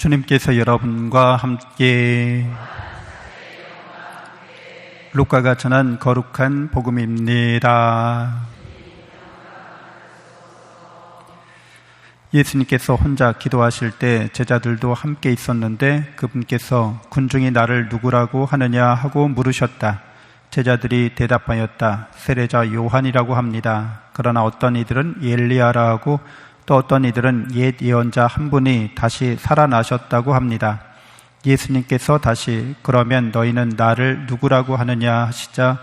주님께서 여러분과 함께 루카가 전한 거룩한 복음입니다. 예수님께서 혼자 기도하실 때 제자들도 함께 있었는데 그분께서 군중이 나를 누구라고 하느냐 하고 물으셨다. 제자들이 대답하였다. 세례자 요한이라고 합니다. 그러나 어떤 이들은 엘리야라고 또 어떤 이들은 옛 예언자 한 분이 다시 살아나셨다고 합니다. 예수님께서 다시 그러면 너희는 나를 누구라고 하느냐 하시자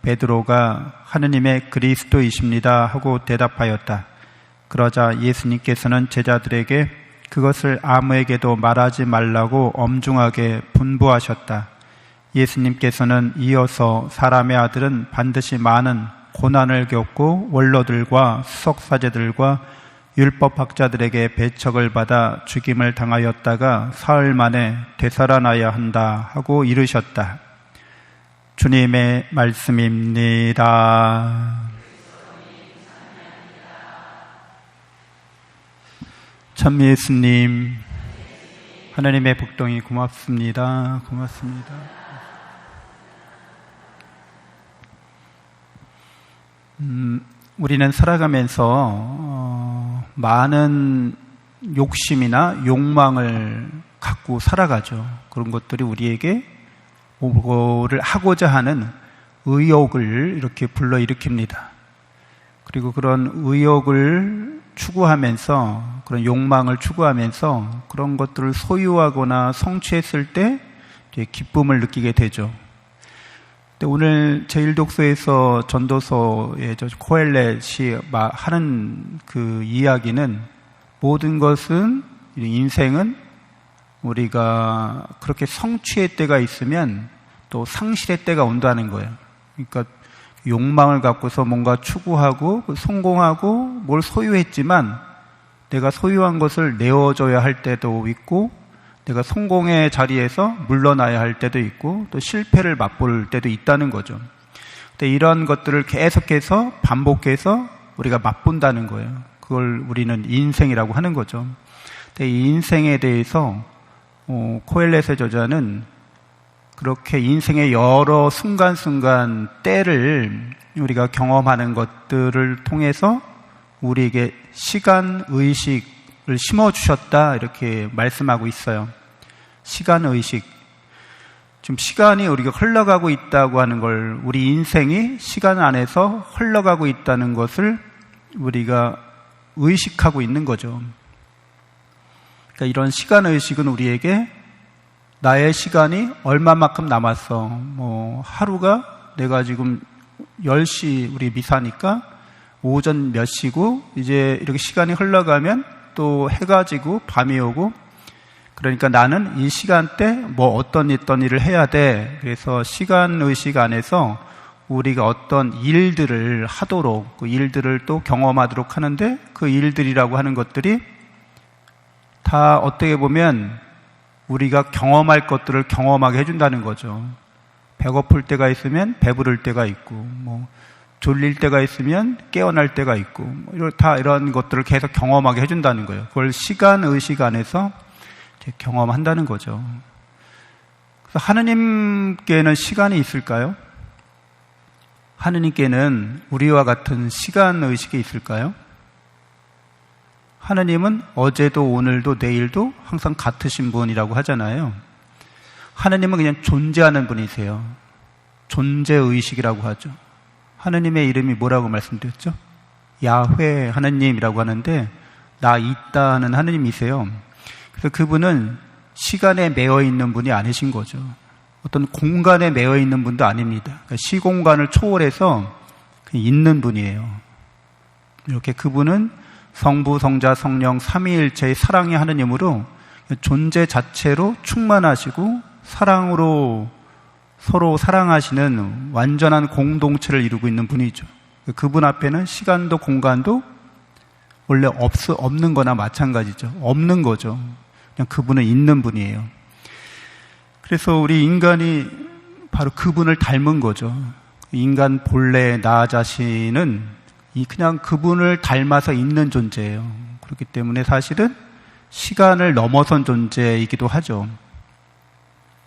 베드로가 하느님의 그리스도이십니다 하고 대답하였다. 그러자 예수님께서는 제자들에게 그것을 아무에게도 말하지 말라고 엄중하게 분부하셨다. 예수님께서는 이어서 사람의 아들은 반드시 많은 고난을 겪고 원로들과 수석사제들과 율법학자들에게 배척을 받아 죽임을 당하였다가 사흘 만에 되살아나야 한다 하고 이르셨다. 주님의 말씀입니다. 참 예수님, 하나님의 복동이 고맙습니다. 고맙습니다. 음, 우리는 살아가면서 어, 많은 욕심이나 욕망을 갖고 살아가죠. 그런 것들이 우리에게 뭐를 하고자 하는 의욕을 이렇게 불러일으킵니다. 그리고 그런 의욕을 추구하면서 그런 욕망을 추구하면서 그런 것들을 소유하거나 성취했을 때 기쁨을 느끼게 되죠. 오늘 제1독서에서 전도서의 코엘렛이 하는 그 이야기는 모든 것은 인생은 우리가 그렇게 성취의 때가 있으면 또 상실의 때가 온다는 거예요. 그러니까 욕망을 갖고서 뭔가 추구하고 성공하고 뭘 소유했지만 내가 소유한 것을 내어줘야 할 때도 있고 내가 성공의 자리에서 물러나야 할 때도 있고 또 실패를 맛볼 때도 있다는 거죠. 근데 이런 것들을 계속해서 반복해서 우리가 맛본다는 거예요. 그걸 우리는 인생이라고 하는 거죠. 근데 이 인생에 대해서 어, 코엘렛의 저자는 그렇게 인생의 여러 순간순간 때를 우리가 경험하는 것들을 통해서 우리에게 시간 의식을 심어 주셨다 이렇게 말씀하고 있어요. 시간 의식. 지금 시간이 우리가 흘러가고 있다고 하는 걸 우리 인생이 시간 안에서 흘러가고 있다는 것을 우리가 의식하고 있는 거죠. 그러니까 이런 시간 의식은 우리에게 나의 시간이 얼마만큼 남았어. 뭐, 하루가 내가 지금 10시 우리 미사니까 오전 몇 시고 이제 이렇게 시간이 흘러가면 또 해가 지고 밤이 오고 그러니까 나는 이 시간대 뭐 어떤 어떤 일을 해야 돼. 그래서 시간 의식 안에서 우리가 어떤 일들을 하도록 그 일들을 또 경험하도록 하는데 그 일들이라고 하는 것들이 다 어떻게 보면 우리가 경험할 것들을 경험하게 해준다는 거죠. 배고플 때가 있으면 배부를 때가 있고, 뭐, 졸릴 때가 있으면 깨어날 때가 있고, 뭐 다 이런 것들을 계속 경험하게 해준다는 거예요. 그걸 시간 의식 안에서 경험한다는 거죠. 하느님께는 시간이 있을까요? 하느님께는 우리와 같은 시간 의식이 있을까요? 하나님은 어제도 오늘도 내일도 항상 같으신 분이라고 하잖아요. 하나님은 그냥 존재하는 분이세요. 존재 의식이라고 하죠. 하나님의 이름이 뭐라고 말씀드렸죠? 야훼 하나님이라고 하는데 나 있다는 하나님이세요. 그래서 그분은 시간에 매여 있는 분이 아니신 거죠. 어떤 공간에 매여 있는 분도 아닙니다. 그러니까 시공간을 초월해서 있는 분이에요. 이렇게 그분은 성부, 성자, 성령, 삼위일체의 사랑의 하느님으로 존재 자체로 충만하시고 사랑으로 서로 사랑하시는 완전한 공동체를 이루고 있는 분이죠. 그분 앞에는 시간도 공간도 원래 없, 없는 거나 마찬가지죠. 없는 거죠. 그냥 그분은 있는 분이에요. 그래서 우리 인간이 바로 그분을 닮은 거죠. 인간 본래 나 자신은 이 그냥 그분을 닮아서 있는 존재예요. 그렇기 때문에 사실은 시간을 넘어선 존재이기도 하죠.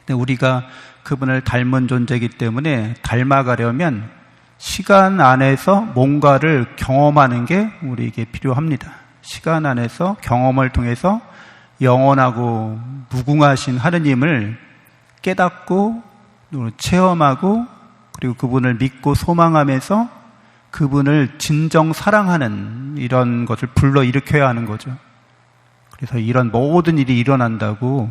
근데 우리가 그분을 닮은 존재이기 때문에 닮아가려면 시간 안에서 뭔가를 경험하는 게 우리에게 필요합니다. 시간 안에서 경험을 통해서 영원하고 무궁하신 하느님을 깨닫고 체험하고 그리고 그분을 믿고 소망하면서 그분을 진정 사랑하는 이런 것을 불러 일으켜야 하는 거죠. 그래서 이런 모든 일이 일어난다고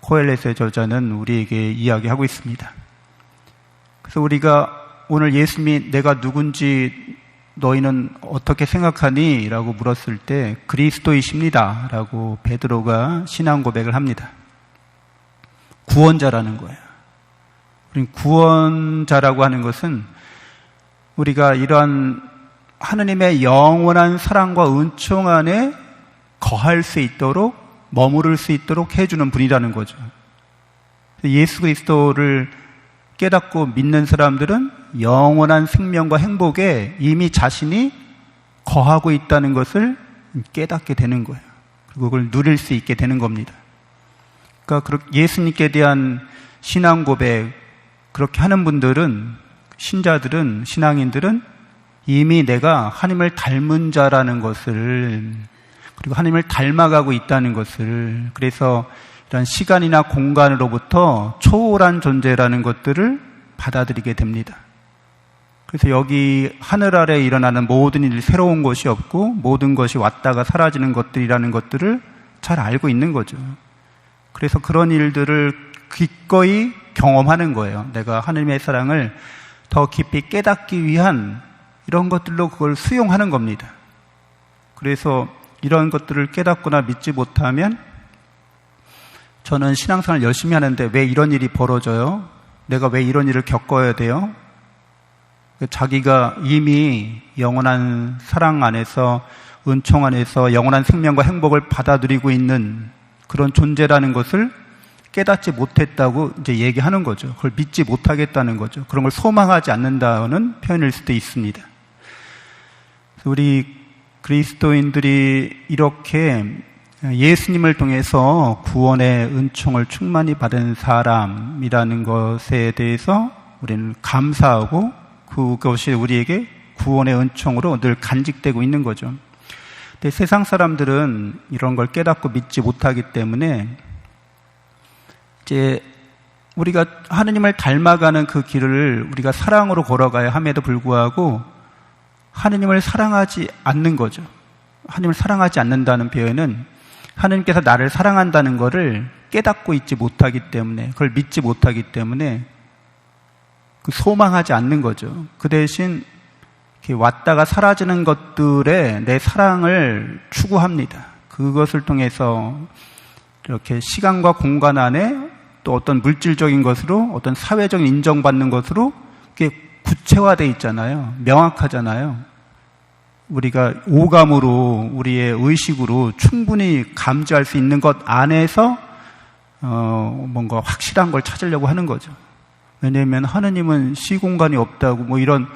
코엘렛의 저자는 우리에게 이야기하고 있습니다. 그래서 우리가 오늘 예수님이 내가 누군지 너희는 어떻게 생각하니? 라고 물었을 때 그리스도이십니다. 라고 베드로가 신앙 고백을 합니다. 구원자라는 거예요. 구원자라고 하는 것은 우리가 이러한 하느님의 영원한 사랑과 은총 안에 거할 수 있도록 머무를 수 있도록 해주는 분이라는 거죠. 예수 그리스도를 깨닫고 믿는 사람들은 영원한 생명과 행복에 이미 자신이 거하고 있다는 것을 깨닫게 되는 거예요. 그리고 그걸 누릴 수 있게 되는 겁니다. 그러니까 예수님께 대한 신앙 고백 그렇게 하는 분들은 신자들은 신앙인들은 이미 내가 하나님을 닮은 자라는 것을 그리고 하나님을 닮아가고 있다는 것을 그래서 이런 시간이나 공간으로부터 초월한 존재라는 것들을 받아들이게 됩니다. 그래서 여기 하늘 아래 일어나는 모든 일 새로운 것이 없고 모든 것이 왔다가 사라지는 것들이라는 것들을 잘 알고 있는 거죠. 그래서 그런 일들을 기꺼이 경험하는 거예요. 내가 하나님의 사랑을 더 깊이 깨닫기 위한 이런 것들로 그걸 수용하는 겁니다. 그래서 이런 것들을 깨닫거나 믿지 못하면 저는 신앙생활 열심히 하는데 왜 이런 일이 벌어져요? 내가 왜 이런 일을 겪어야 돼요? 자기가 이미 영원한 사랑 안에서 은총 안에서 영원한 생명과 행복을 받아들이고 있는 그런 존재라는 것을 깨닫지 못했다고 이제 얘기하는 거죠. 그걸 믿지 못하겠다는 거죠. 그런 걸 소망하지 않는다는 표현일 수도 있습니다. 우리 그리스도인들이 이렇게 예수님을 통해서 구원의 은총을 충만히 받은 사람이라는 것에 대해서 우리는 감사하고 그것이 우리에게 구원의 은총으로 늘 간직되고 있는 거죠. 근데 세상 사람들은 이런 걸 깨닫고 믿지 못하기 때문에 이제 우리가 하느님을 닮아가는 그 길을 우리가 사랑으로 걸어가야 함에도 불구하고 하느님을 사랑하지 않는 거죠. 하느님을 사랑하지 않는다는 표현은 하느님께서 나를 사랑한다는 것을 깨닫고 있지 못하기 때문에 그걸 믿지 못하기 때문에 그 소망하지 않는 거죠. 그 대신 왔다가 사라지는 것들에 내 사랑을 추구합니다. 그것을 통해서 이렇게 시간과 공간 안에 또 어떤 물질적인 것으로 어떤 사회적 인정받는 것으로 그게 구체화돼 있잖아요. 명확하잖아요. 우리가 오감으로 우리의 의식으로 충분히 감지할 수 있는 것 안에서 어 뭔가 확실한 걸 찾으려고 하는 거죠. 왜냐하면 하느님은 시공간이 없다고 뭐 이런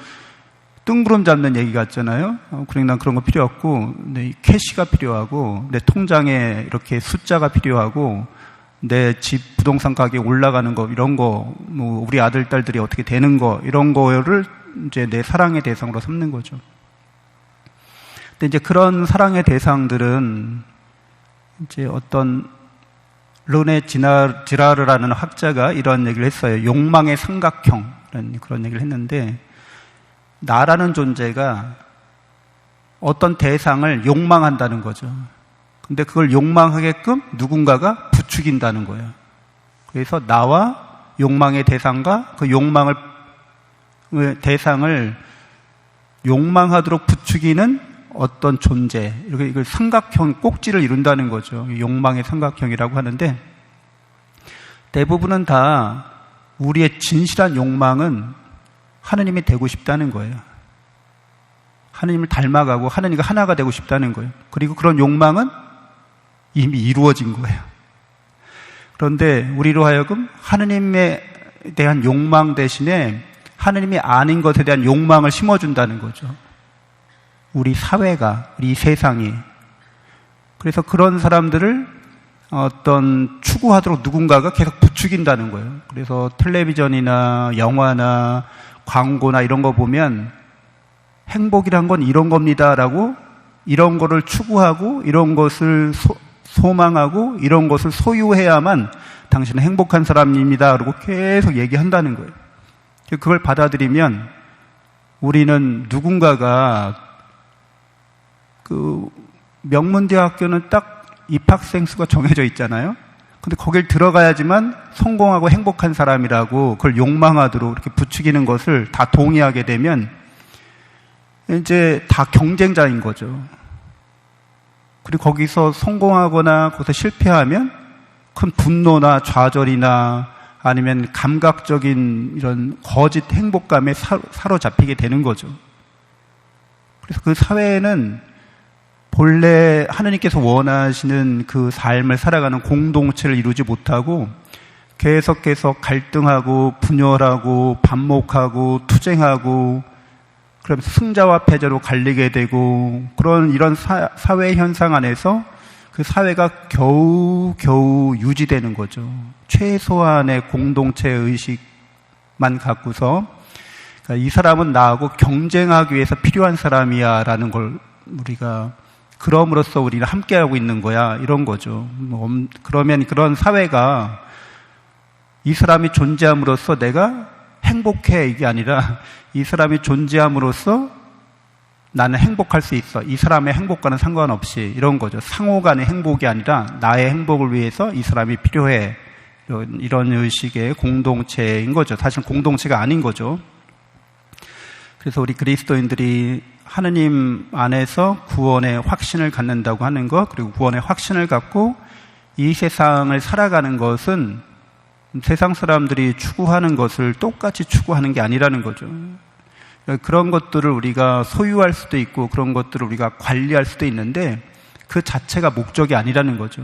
뜬구름 잡는 얘기 같잖아요. 어, 그러니까 난 그런 거 필요 없고 내 캐시가 필요하고 내 통장에 이렇게 숫자가 필요하고 내 집 부동산 가격 올라가는 거 이런 거 뭐 우리 아들 딸들이 어떻게 되는 거 이런 거를 이제 내 사랑의 대상으로 삼는 거죠. 근데 이제 그런 사랑의 대상들은 이제 어떤 르네 지라르라는 학자가 이런 얘기를 했어요. 욕망의 삼각형이라는 그런 얘기를 했는데 나라는 존재가 어떤 대상을 욕망한다는 거죠. 근데 그걸 욕망하게끔 누군가가 부추긴다는 거예요. 그래서 나와 욕망의 대상과 그 욕망을 대상을 욕망하도록 부추기는 어떤 존재, 이렇게 이걸 삼각형 꼭지를 이룬다는 거죠. 욕망의 삼각형이라고 하는데 대부분은 다 우리의 진실한 욕망은 하느님이 되고 싶다는 거예요. 하느님을 닮아가고 하느님과 하나가 되고 싶다는 거예요. 그리고 그런 욕망은 이미 이루어진 거예요. 그런데 우리로 하여금 하느님에 대한 욕망 대신에 하느님이 아닌 것에 대한 욕망을 심어준다는 거죠. 우리 사회가, 우리 세상이 그래서 그런 사람들을 어떤 추구하도록 누군가가 계속 부추긴다는 거예요. 그래서 텔레비전이나 영화나 광고나 이런 거 보면 행복이란 건 이런 겁니다라고 이런 거를 추구하고 이런 것을 소, 소망하고 이런 것을 소유해야만 당신은 행복한 사람입니다. 그러고 계속 얘기한다는 거예요. 그걸 받아들이면 우리는 누군가가 그 명문대학교는 딱 입학생 수가 정해져 있잖아요. 근데 거길 들어가야지만 성공하고 행복한 사람이라고 그걸 욕망하도록 이렇게 부추기는 것을 다 동의하게 되면 이제 다 경쟁자인 거죠. 그리고 거기서 성공하거나 거기서 실패하면 큰 분노나 좌절이나 아니면 감각적인 이런 거짓 행복감에 사로잡히게 되는 거죠. 그래서 그 사회에는 본래 하느님께서 원하시는 그 삶을 살아가는 공동체를 이루지 못하고 계속해서 갈등하고 분열하고 반목하고 투쟁하고 그러면서 승자와 패자로 갈리게 되고 그런 이런 사, 회 현상 안에서 그 사회가 겨우 겨우 유지되는 거죠. 최소한의 공동체 의식만 갖고서 그러니까 이 사람은 나하고 경쟁하기 위해서 필요한 사람이야라는 걸 우리가 그럼으로써 우리는 함께하고 있는 거야 이런 거죠. 뭐, 그러면 그런 사회가 이 사람이 존재함으로써 내가 행복해 이게 아니라 이 사람이 존재함으로써 나는 행복할 수 있어. 이 사람의 행복과는 상관없이 이런 거죠. 상호 간의 행복이 아니라 나의 행복을 위해서 이 사람이 필요해. 이런, 이런 의식의 공동체인 거죠. 사실 공동체가 아닌 거죠. 그래서 우리 그리스도인들이 하느님 안에서 구원의 확신을 갖는다고 하는 것, 그리고 구원의 확신을 갖고 이 세상을 살아가는 것은 세상 사람들이 추구하는 것을 똑같이 추구하는 게 아니라는 거죠. 그런 것들을 우리가 소유할 수도 있고 그런 것들을 우리가 관리할 수도 있는데 그 자체가 목적이 아니라는 거죠.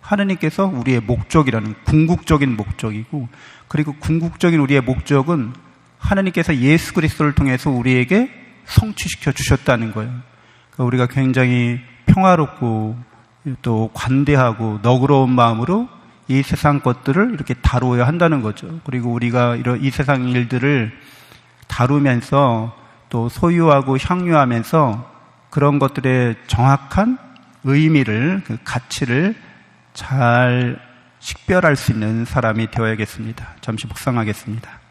하느님께서 우리의 목적이라는 궁극적인 목적이고 그리고 궁극적인 우리의 목적은 하느님께서 예수 그리스도를 통해서 우리에게 성취시켜 주셨다는 거예요. 그러니까 우리가 굉장히 평화롭고 또 관대하고 너그러운 마음으로 이 세상 것들을 이렇게 다루어야 한다는 거죠. 그리고 우리가 이런 이 세상 일들을 다루면서 또 소유하고 향유하면서 그런 것들의 정확한 의미를, 그 가치를 잘 식별할 수 있는 사람이 되어야겠습니다. 잠시 묵상하겠습니다.